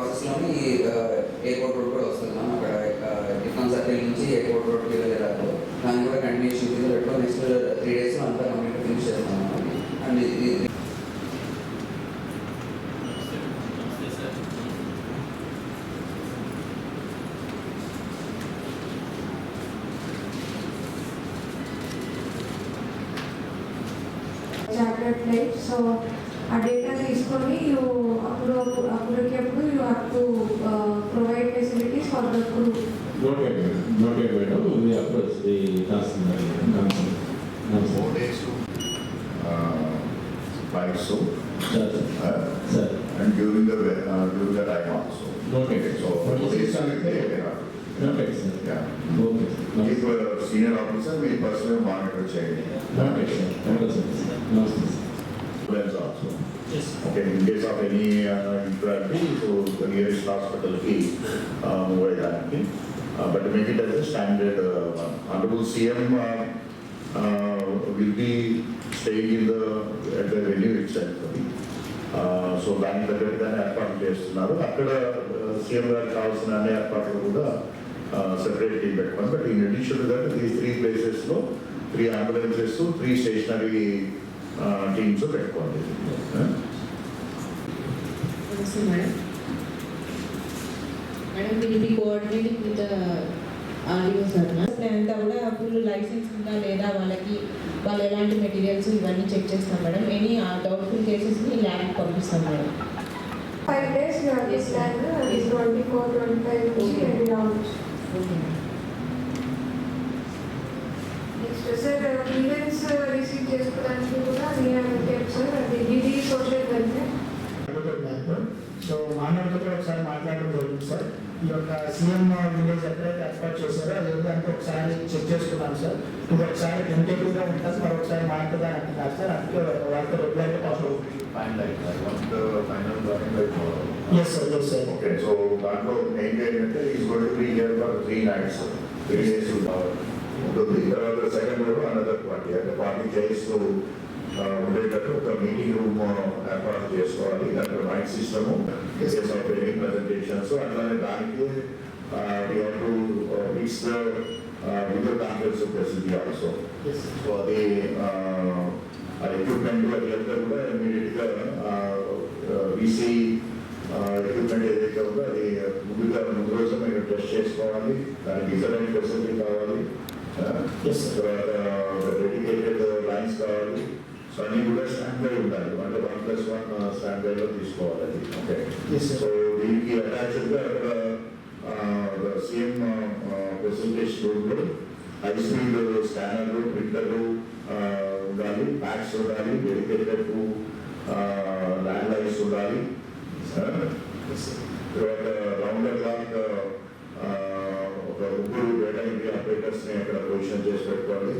ప్రాసెస్లోని airport road కూడా వస్తుంది మ్యామ్. అక్కడ డిఫెన్స్ సర్కిల్ నుంచి ఎయిర్పోర్ట్ రోడ్కి వెళ్ళే దాంట్లో దాన్ని కూడా కంటిన్యూషన్ కింద పెట్టుకో నెక్స్ట్ త్రీ డేస్ అంతా కంప్లీట్ ఫినిష్ చేస్తాం అండ్ ఇది చార్టెడ్ ఫ్లైట్ ఆ డేటా తీసుకొని యూ అప్పుడు అప్పుడు అప్పటికి అప్పుడు you have to provide facilities for the crew customer. concern. No, sir. four days to uh, buy soap Sir, sir. uh, Sir. and during the we- uh, during the time also. Okay. So four days are there. Not yet, sir. Uh, also. Yes. Okay, in case of any uh, infirmity, so the nearest hospital key, uh, move it uh, but make it as a standard uh, one. Honorable CM uh, uh, will be staying in the, at the venue itself. Uh, so దానికి తగ్గట్టుగానే ఏర్పాటు చేస్తున్నారు అక్కడ CM గారికి కావాల్సిన అన్ని ఏర్పాట్లు కూడా సెపరేట్ టీం పెట్టుకోండి బట్ ఇన్ అడిషన్ దట్ ఈ త్రీ ప్లేసెస్లో three ambulances three stationery teams పెట్టుకోండి will be coordinating with the RDO sir. అంతా కూడా ఫుల్ లైసెన్స్ ఉందా లేదా? వాళ్ళకి వాళ్ళు ఎలాంటి మెటీరియల్స్ ఇవన్నీ చెక్ చేస్తాం మేడం ఎనీ డౌట్ఫుల్ కేసెస్ని ల్యాబ్కి పంపిస్తాం మేడం ఫైవ్ డేస్ అది ట్వంటీ ఫోర్ ట్వంటీ ఫైవ్ నుంచి నెక్స్ట్ సార్ ఈవెంట్స్ మానవులతో ఒకసారి మాట్లాడడం జరిగింది సార్ ఈ యొక్క సీఎం విలేజ్ ఎక్కడైతే ఏర్పాటు చేశారో అది ఏంటంటే ఒకసారి చెక్ చేసుకున్నాం సార్ ఇది ఒకసారి టెంటేటివ్గా ఉంటుంది మరొకసారి మారుతుందా అంటున్నారు సార్ అందుకే వాళ్ళతో రెగ్యులర్గా call Finalize, I want the final drawing by tomorrow. Yes sir yes sir Okay, so దాంట్లో మెయిన్ ఏంటంటే is going to be here for three nights three days ఉంటుంది తర్వాత సెకండ్ రోజు అనదర్ పార్టీ అంటే పార్టీ చేస్తూ ఉండేటట్టు ఒక మీటింగ్ రూమ్ ఏర్పాటు చేసుకోవాలి దాంట్లో mic system cases of any presentations అట్లానే దానికి to reach the video conference facility also yes so అది ఆ ఎక్విప్మెంట్ అది అంతా కూడా ఇమీడియట్గా వీసీ ఎక్విప్మెంట్ ఏదైతే ఉందో అది ముందుగా ముందు రోజు మీరు టెస్ట్ చేసుకోవాలి దానికి ఇతరైన ఫెసిలిటీ కావాలి Yes, sir. తర్వాత డెడికేటెడ్ లైన్స్ కావాలి సో అన్నీ కూడా స్టాండ్ బై ఉండాలి. అంటే వన్ ప్లస్ వన్ స్టాండ్ బైలో తీసుకోవాలి అది ఓకే. సో దీనికి అటాచ్డ్గా అక్కడ సేమ్ ప్రెసెంటేషన్ రూమ్లో హై స్పీడ్ స్కానర్లు ప్రింటర్లు ఉండాలి. ప్యాక్స్ ఉండాలి. డెడికేటెడ్ ల్యాండ్ లైన్స్ ఉండాలి. తర్వాత రౌండర్ లాక్ ఒక ముగ్గురు డేటా ఎంట్రీ ఆపరేటర్స్ని అక్కడ పొజిషన్ చేసి పెట్టుకోవాలి.